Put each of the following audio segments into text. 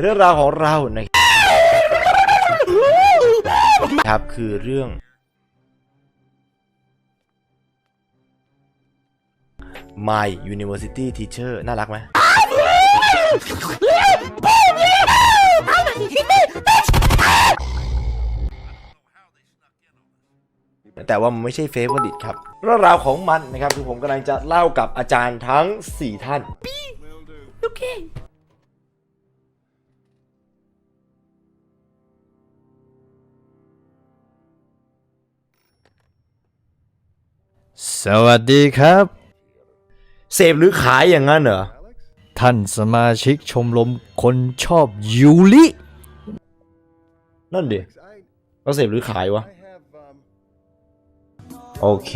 เรื่องราวของเรานะครับคือเรื่อง My University Teacher น่ารักไหมแต่ว่ามันไม่ใช่เฟเวอร์ดิตครับ เรื่องราวของมันนะครับคือผมกำลังจะเล่ากับอาจารย์ทั้ง 4 ท่าน สวัสดีครับ เสพหรือขายอย่างนั้นเหรอ ท่านสมาชิกชมรมคนชอบยูรินั่นดิเราเสพหรือขายวะ โอเค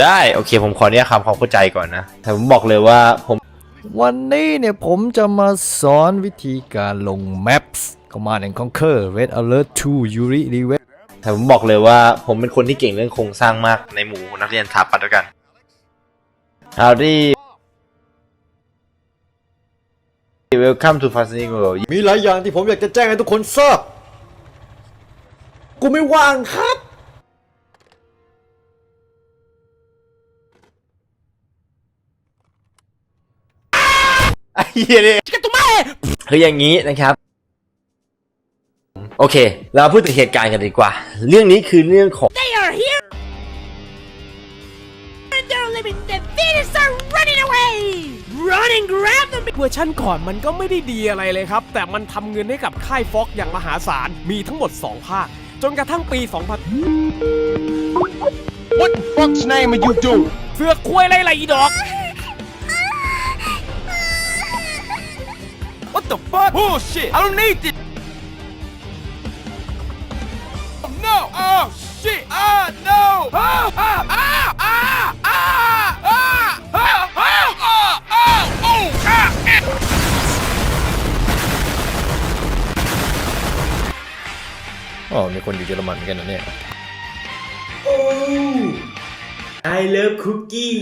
ได้โอเค ผมขออนุญาตคำความเข้าใจก่อนนะ แต่ผมบอกเลยว่าผม วันนี้เนี่ยผมจะมาสอนวิธีการลง Maps Command and Conquer Red Alert 2 Yuri r e v e แต่ผมบอกเลยว่าผมเป็นคนที่เก่งเรื่องโครงสร้างมากในหมู่นักเรียนสถาปัตย์ด้วยกัน Howdy Welcome to Fascinating World มีหลายอย่างที่ผมอยากจะแจ้งให้ทุกคนทราบ กูไม่ว่างครับ ไอ้เหี้ยนี่คืออย่างนี้นะครับ โอเค เราพูดถึงเหตุการณ์กันดีกว่า เรื่องนี้คือเรื่องของ They are here! And they're living the Venus are running away! Run and grab them! เวอร์ชั่นก่อนมันก็ไม่ได้ดีอะไรเลยครับ แต่มันทำเงินให้กับค่ายฟ็อกอย่างมหาศาล มีทั้งหมด 2 ภาค จนกระทั่งปี 2000 What the fuck's name are you doing? เสือกคุยอะไรล่ะอีดอก What the fuck? Bullshit! I don't need this! อ๋อ มีคนอยู่เยอรมันเหมือนกันนะเนี่ย I love cookie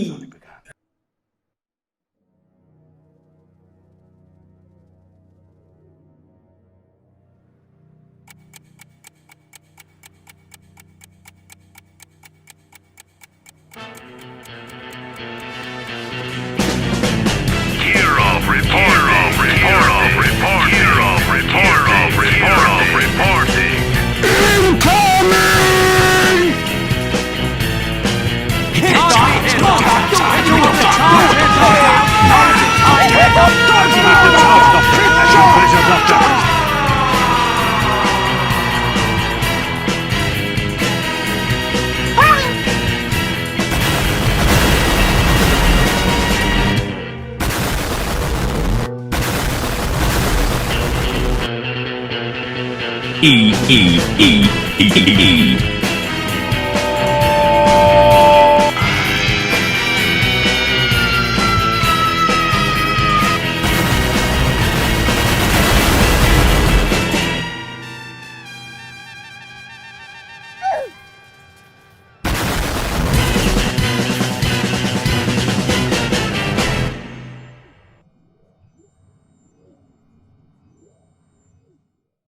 E E E E E E